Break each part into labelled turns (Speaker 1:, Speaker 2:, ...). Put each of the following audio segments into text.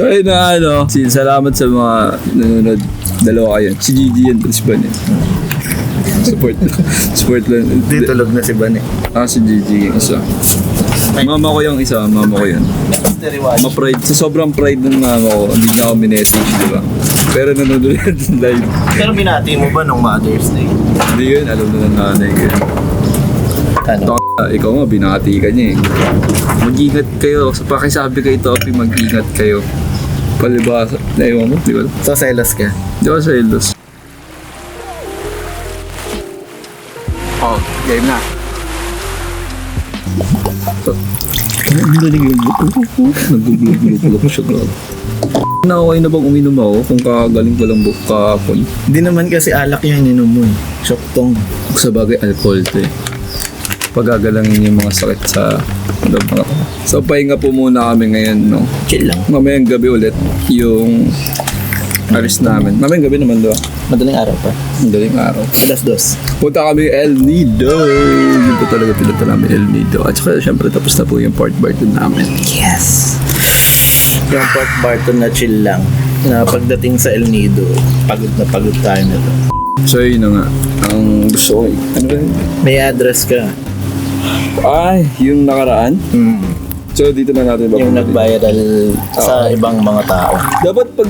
Speaker 1: So ayun na ano, si salamat sa mga nanonood. Dalawa kayo. Si Gigi yan, si Ban. Support support lang.
Speaker 2: Hindi, tulog na si Ban eh.
Speaker 1: Ah, si Gigi isa. Mama ko yung isa, mama ko yun. Ma-pride. Sa sobrang pride ng mama ko, hindi na ako minessage, di ba? Pero nanonood yan live.
Speaker 2: Pero binati mo ba nung Mother's Day?
Speaker 1: Hindi yun, alam na ng nanay ko yun.
Speaker 2: Ano?
Speaker 1: Ikaw nga, binati ka niya eh. Mag-ingat kayo. Sa pakisabi kay Topi, mag-ingat kayo. Palibasa. Naiwan mo, di ba?
Speaker 2: So, selos ka?
Speaker 1: Di ba sa Eldos? Oh, game na. Ang galing yung Nagugulog-gulog ko siya, grabe. Na okay na bang uminom ako kung kagaling ko lang bu- kahapon?
Speaker 2: Hindi naman kasi alak yung ininom mo eh. Shoktong.
Speaker 1: Sa bagay, alcohol to eh. Pagagalangin yung mga sakit sa loob ng ako. So, pahinga po muna kami ngayon, no?
Speaker 2: Chill lang.
Speaker 1: Mamayang gabi ulit yung alis namin. Mamayang gabi naman doon.
Speaker 2: Madaling araw pa.
Speaker 1: Ang galing araw.
Speaker 2: Alas dos.
Speaker 1: Punta kami El Nido. Yun po talaga pinunta namin El Nido. At saka syempre tapos na po yung Port Barton namin.
Speaker 2: Yes. Yung Port Barton na chill lang. Na pagdating sa El Nido, pagod na pagod tayo na to.
Speaker 1: So yun na nga. Ang gusto ko. Ano ba yun?
Speaker 2: May address ka.
Speaker 1: Ay, yung nakaraan.
Speaker 2: Mm.
Speaker 1: So dito na natin
Speaker 2: Yung
Speaker 1: babalik.
Speaker 2: nag-viral sa ibang mga tao.
Speaker 1: Dapat pag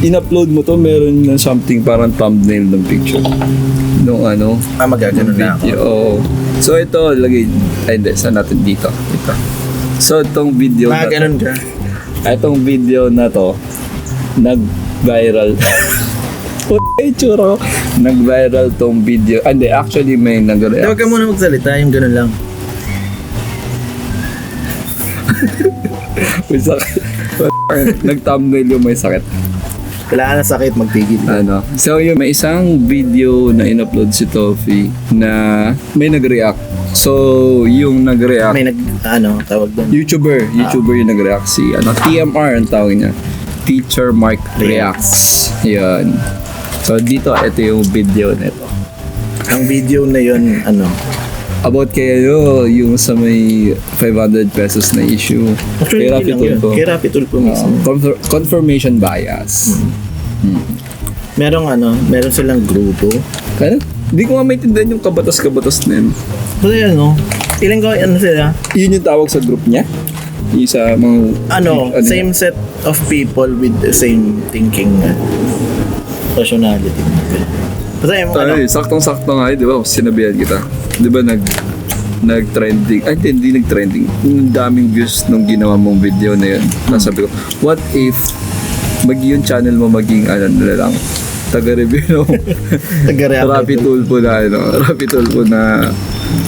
Speaker 1: in-upload mo to, meron na something parang thumbnail ng picture. Nung ano,
Speaker 2: Ah, magagano na ako.
Speaker 1: video. Oo. So ito, lagay, ay hindi, saan natin dito? Ito. So itong video
Speaker 2: Ah,
Speaker 1: na to,
Speaker 2: ganun ka.
Speaker 1: itong video na to, nag-viral. Puta yung tsura ko. Nag-viral tong video. Ah, Hindi, actually may
Speaker 2: Huwag
Speaker 1: nag-react.
Speaker 2: ka muna magsalita, yung ganun lang.
Speaker 1: May sakit. Nag-thumbnail yung may sakit.
Speaker 2: Kailangan na sakit, magpigil.
Speaker 1: Ano. So yun, may isang video na in-upload si Tofi na may nag-react. So, yung nag-react,
Speaker 2: May nag, ano, tawag doon.
Speaker 1: YouTuber, YouTuber yung nag-react si ano, TMR ang tawag niya. Teacher Mark Reacts. Yan. So dito, ito yung video nito.
Speaker 2: Ang video na yun, ano,
Speaker 1: About kay ano, yung sa may 500 pesos na issue.
Speaker 2: actually,
Speaker 1: Kay
Speaker 2: yun.
Speaker 1: Tulfo.
Speaker 2: Kay Rapi Tulfo
Speaker 1: Uh,
Speaker 2: mismo.
Speaker 1: confir- confirmation bias.
Speaker 2: Merong ano, meron silang grupo.
Speaker 1: Kaya, hindi ko nga maintindihan yung kabatas-kabatas na yun.
Speaker 2: Kasi ano, ilan ko, ano sila?
Speaker 1: Yun yung tawag sa group niya? Yung sa mga...
Speaker 2: Ano,
Speaker 1: Ano
Speaker 2: same set of people with the same thinking uh, personality. Kasi yung ano,
Speaker 1: Ay, saktong-sakto nga, eh, di ba? Sinabihan kita. Di ba nag nag-trending, ay hindi, nag-trending. Yung daming views nung ginawa mong video na yun. Tapos sabi ko, what if mag yung channel mo maging ano na lang, taga-review ng. Rapid Tulpo na ano, Rapid Tulpo na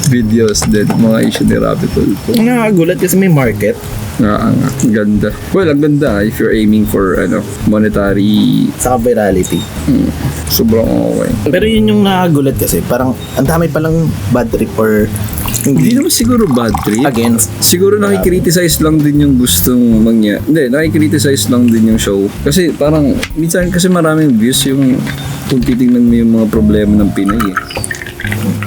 Speaker 1: videos din, mga issue ni Rapid Tulpo.
Speaker 2: Ang nakakagulat kasi may market.
Speaker 1: Nga, ang ang ganda. Well, ang ganda if you're aiming for ano, monetary,
Speaker 2: sa virality.
Speaker 1: hmm, sobrang okay.
Speaker 2: Pero yun yung nakakagulat kasi, parang ang dami palang bad trip or
Speaker 1: Hindi naman siguro bad trip.
Speaker 2: against.
Speaker 1: Siguro nakikriticize lang din yung gustong mangya. Hindi, nakikriticize lang din yung show. Kasi parang, minsan kasi maraming views yung kung titingnan mo yung mga problema ng Pinay eh.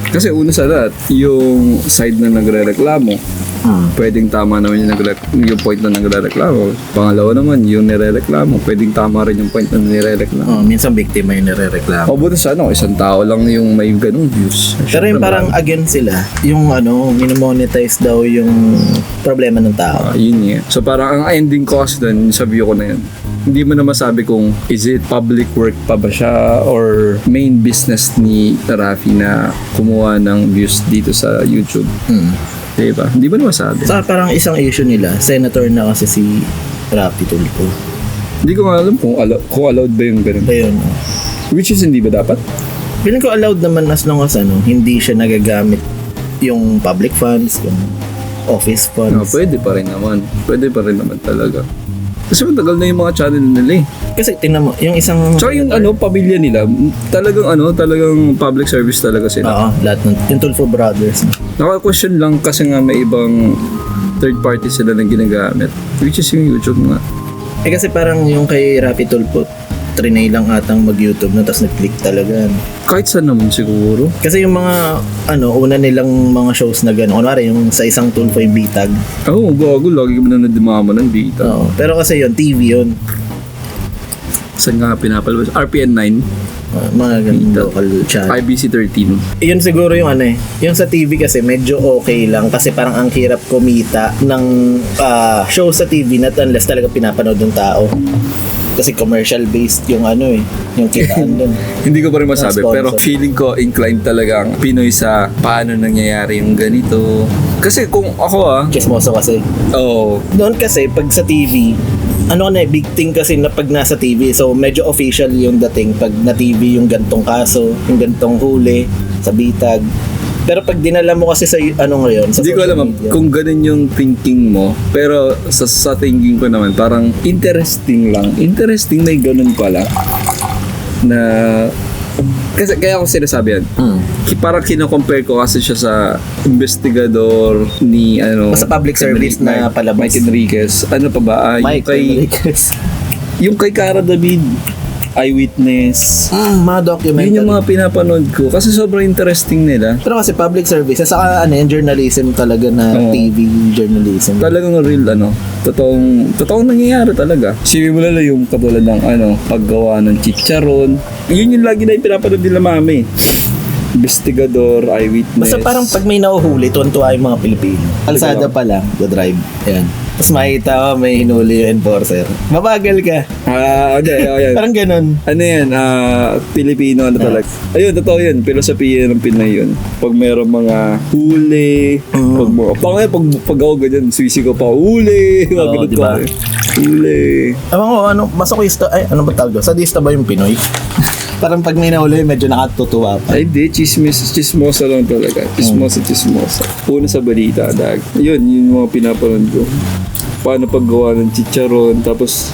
Speaker 1: Kasi una sa lahat, yung side na nagre-reklamo,
Speaker 2: Hmm.
Speaker 1: pwedeng tama naman yung, nagre- yung point na nagre-reklamo. Pangalawa naman, yung nire-reklamo, pwedeng tama rin yung point na nire-reklamo.
Speaker 2: Oh, minsan biktima yung nire-reklamo.
Speaker 1: O buti sa ano, isang tao lang yung may ganung views.
Speaker 2: Pero yung parang against sila, yung ano, minomonetize daw yung problema ng tao.
Speaker 1: Ah, yun nga. So parang ang ending cost dun sa view ko na yun. Hindi mo na masabi kung is it public work pa ba siya or main business ni Rafi na kumuha ng views dito sa YouTube.
Speaker 2: Hmm.
Speaker 1: Diba? Hindi mo na masabi.
Speaker 2: Sa parang isang issue nila, senator na kasi si Rapi Tulfo.
Speaker 1: Hindi ko nga alam kung, allo- kung allowed ba yung ganun.
Speaker 2: Ayun.
Speaker 1: Which is hindi ba dapat?
Speaker 2: Feeling ko allowed naman as long as ano, hindi siya nagagamit yung public funds, yung office
Speaker 1: No,
Speaker 2: funds.
Speaker 1: pwede pa rin naman. Pwede pa rin naman talaga. Kasi matagal na yung mga channel nila eh.
Speaker 2: Kasi tingnan mo, yung isang...
Speaker 1: Tsaka yung ano, pamilya nila, talagang ano, talagang public service talaga sila.
Speaker 2: Oo, lahat ng... Yung Tulfo Brothers.
Speaker 1: Naka-question lang kasi nga may ibang third party sila na ginagamit. Which is yung YouTube nga.
Speaker 2: Eh kasi parang yung kay Rapi Tulfo, trinay lang atang mag-YouTube na tapos nag-click talaga. no?
Speaker 1: Kahit saan naman siguro.
Speaker 2: Kasi yung mga, ano, una nilang mga shows na gano'n, kunwari yung sa isang tulpo yung bitag.
Speaker 1: Oo, oh, gago. Lagi mo na nadimama ng data.
Speaker 2: Oo. Pero kasi yun, TV yun.
Speaker 1: Saan nga pinapalabas? RPN 9,
Speaker 2: Uh, mga ganun local channel.
Speaker 1: IBC 13.
Speaker 2: Yun siguro yung ano eh. Yung sa TV kasi medyo okay lang kasi parang ang hirap kumita ng ah, show sa TV not unless talaga pinapanood ng tao. Kasi commercial based yung ano eh, yung kitaan dun.
Speaker 1: Hindi ko pa rin masabi, pero feeling ko inclined talaga ang Pinoy sa paano nangyayari yung ganito. Kasi kung ako ah,
Speaker 2: Chismoso kasi.
Speaker 1: oh,
Speaker 2: Doon kasi pag sa TV, ano na eh, big thing kasi na pag nasa TV. So medyo official yung dating pag na TV yung gantong kaso, yung gantong huli sa bitag. Pero pag dinala mo kasi sa ano ngayon, sa
Speaker 1: hindi ko alam
Speaker 2: media,
Speaker 1: kung ganun yung thinking mo. Pero sa, sa thinking ko naman, parang interesting lang. Interesting may ganun pala. Na, kasi kaya ako sinasabi yan.
Speaker 2: Hmm.
Speaker 1: Ki- Parang kino-compare ko kasi siya sa investigador ni ano
Speaker 2: Sa public service na
Speaker 1: Mike-
Speaker 2: palabas.
Speaker 1: Mike Enriquez. Ano pa ba? Ah, yung
Speaker 2: Mike
Speaker 1: kay
Speaker 2: Enriquez.
Speaker 1: yung kay Cara David Eyewitness.
Speaker 2: Mm, mga documentary.
Speaker 1: Yun yung mga pinapanood ko kasi sobrang interesting nila.
Speaker 2: Pero kasi public service, saka ano yung journalism talaga na
Speaker 1: Oo.
Speaker 2: TV journalism.
Speaker 1: Talagang real ano, totoong totoong nangyayari talaga. Sipin mo lang yung katulad ng ano, paggawa ng chicharon. Yun yung lagi na yung pinapanood nila mami. Investigador, eyewitness.
Speaker 2: Basta parang pag may nahuhuli, tuwan-tuwa yung mga Pilipino. Kalsada pa lang, the drive. Yan. Tapos makita ko, may hinuli yung enforcer. Mabagal ka.
Speaker 1: Ah, okay, ayan.
Speaker 2: Parang ganun.
Speaker 1: ano yan, ah, Pilipino ano talaga. Ayun, totoo yun. Filosofiya ng Pinay yun. Pag meron mga huli,
Speaker 2: Mm.
Speaker 1: pag mga, pag, pag, pag ako ganyan, suwisi ko pa, huli, mga
Speaker 2: Oo,
Speaker 1: ganun
Speaker 2: diba?
Speaker 1: pa. Huli.
Speaker 2: Ewan ko, ano, masochista, ay, ano ba tawag doon? Sadista ba yung Pinoy? Parang pag may nahuli, medyo nakatutuwa pa.
Speaker 1: Ay, di, chismis, chismosa lang talaga. Chismosa, chismosa. Una sa balita, dag. Yun, yun yung mga pinapanood ko. Paano paggawa ng chicharon, tapos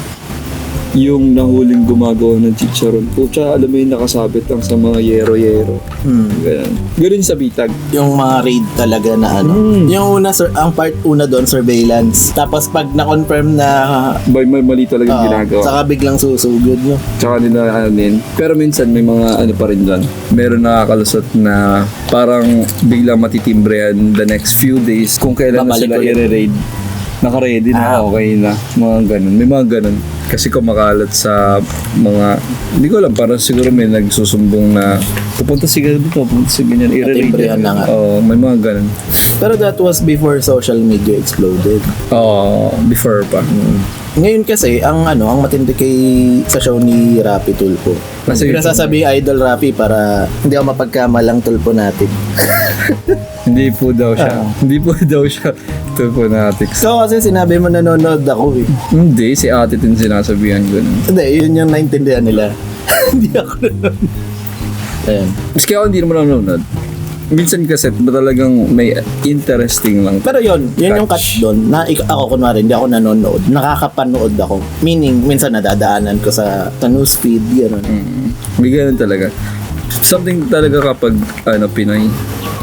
Speaker 1: yung nahuling gumagawa ng chicharon. Pucha, alam mo yung nakasabit lang sa mga yero-yero.
Speaker 2: Hmm.
Speaker 1: Ganun. Ganun sa bitag.
Speaker 2: Yung mga raid talaga na ano.
Speaker 1: Mm.
Speaker 2: Yung una, sir, ang part una doon, surveillance. Tapos pag na-confirm na
Speaker 1: May may mali talaga
Speaker 2: Oo,
Speaker 1: ginagawa.
Speaker 2: saka biglang susugod, no?
Speaker 1: Tsaka nila ano din. Pero minsan may mga ano pa rin dyan. Meron nakakalusot na parang biglang matitimbre yan the next few days kung kailan na
Speaker 2: Babalik
Speaker 1: sila
Speaker 2: ulit.
Speaker 1: i-raid. Naka-ready na,
Speaker 2: Ah.
Speaker 1: okay na. Mga ganun. May mga ganun. Kasi kumakalat sa mga, hindi ko alam, parang siguro may nagsusumbong na pupunta siguro dito, pupunta sa ganyan, i-raid.
Speaker 2: Natimbrehan na nga.
Speaker 1: Oo, may mga ganun.
Speaker 2: Pero that was before social media exploded.
Speaker 1: Oo, before pa.
Speaker 2: Ngayon kasi, ang ano, ang matindi kay sa show ni Rapi Tulpo.
Speaker 1: Kasi-
Speaker 2: Kasi nasasabi Idol Rapi para hindi ako mapagkamalang tulpo natin.
Speaker 1: Hindi po daw siya.
Speaker 2: Ah.
Speaker 1: Hindi po daw siya Tulponatics.
Speaker 2: So kasi sinabi mo nanonood ako eh.
Speaker 1: Hindi, si ate din sinasabihan ko. nun.
Speaker 2: Hindi, yun yung naintindihan nila. hindi ako nanonood. Ayan.
Speaker 1: Maski ako hindi naman nanonood. Minsan kasi ba talagang may interesting lang.
Speaker 2: Pero yun, yun yung cut doon. Na ik- ako kunwari, hindi ako nanonood. Nakakapanood ako. Meaning, minsan nadadaanan ko sa, sa newsfeed, gano'n.
Speaker 1: Mm, may ganun talaga. Something talaga kapag ano, Pinoy.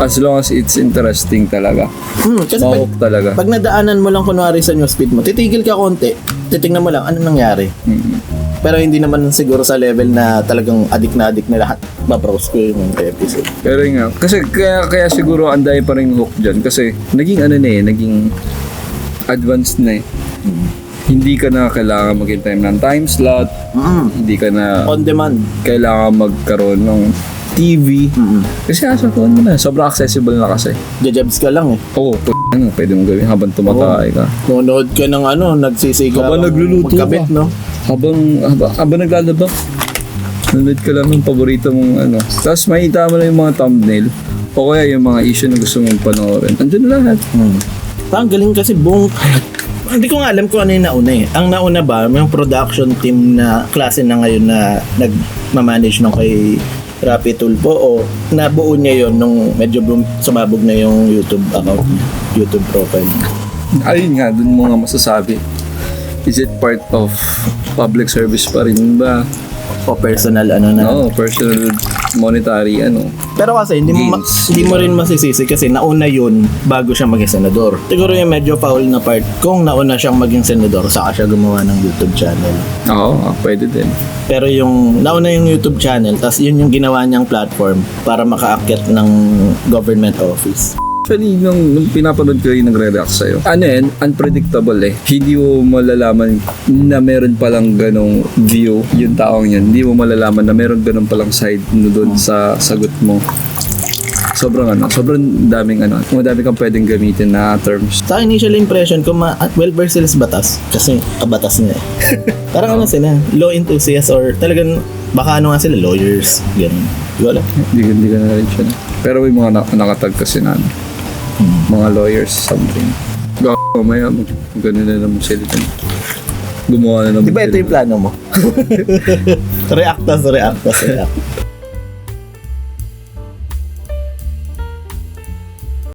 Speaker 1: As long as it's interesting talaga.
Speaker 2: Hmm, kasi pag,
Speaker 1: talaga.
Speaker 2: pag nadaanan mo lang kunwari sa newsfeed mo, titigil ka konti, titingnan mo lang, ano nangyari?
Speaker 1: Mm.
Speaker 2: Pero hindi naman siguro sa level na talagang adik na adik na lahat. Mabrowse ko yung episode.
Speaker 1: Pero yun nga, kasi kaya, kaya siguro ang dahil pa rin hook dyan. Kasi naging ano na eh, naging advanced na eh. Hindi ka na kailangan mag-time ng time slot.
Speaker 2: Mm.
Speaker 1: Hindi ka na
Speaker 2: On demand.
Speaker 1: kailangan magkaroon ng TV.
Speaker 2: Mm.
Speaker 1: Kasi asa phone mo na, sobrang accessible na kasi.
Speaker 2: Jajabs ka lang eh.
Speaker 1: Oo, oh, ano, pwede mong gawin habang tumatay ka.
Speaker 2: Nunood ka ng ano, nagsisigaw.
Speaker 1: Habang nagluluto
Speaker 2: magkabit,
Speaker 1: ka.
Speaker 2: no?
Speaker 1: Habang, habang, habang naglalaba, nanood ka lang ng paborito mong ano. Tapos makita mo na yung mga thumbnail o kaya yung mga issue na gusto mong panoorin. Andun lahat.
Speaker 2: Hmm. Galing kasi buong... Hindi ko nga alam kung ano yung nauna eh. Ang nauna ba, may production team na klase na ngayon na nag-manage nung kay Rapi Tulpo o nabuo niya yon nung medyo sumabog na yung YouTube account YouTube profile.
Speaker 1: Ayun nga, dun mo nga masasabi. Is it part of public service pa rin ba?
Speaker 2: O personal ano na.
Speaker 1: Oo, personal monetary, ano.
Speaker 2: Pero kasi hindi mo, ma-
Speaker 1: Gains.
Speaker 2: hindi mo rin masisisi kasi nauna yun bago siya maging senador. Siguro yung medyo foul na part, kung nauna siyang maging senador, saka siya gumawa ng YouTube channel.
Speaker 1: Oo, ah, pwede din.
Speaker 2: Pero yung nauna yung YouTube channel, tapos yun yung ginawa niyang platform para makaakyat ng government office.
Speaker 1: Actually, nung, nung pinapanood ko yung nagre-react sa'yo, ano yan, unpredictable eh. Hindi mo malalaman na meron palang ganong view yung taong yun. Hindi mo malalaman na meron ganong palang side no doon sa sagot mo. Sobrang ano, sobrang daming ano, madami kang pwedeng gamitin na terms.
Speaker 2: Sa initial impression ko, ma- at well versed sila sa batas. Kasi kabatas niya eh. Parang ano sila, law enthusiast or talagang baka ano nga sila, lawyers. Ganun. Di ko alam.
Speaker 1: Hindi, hindi ka na rin siya. Pero may mga na- nakatag kasi na ano, mga lawyers something. Gago, mamaya ganun na naman sila dun. Gumawa na naman
Speaker 2: Di ba ito yung plano mo? react tas react tas react.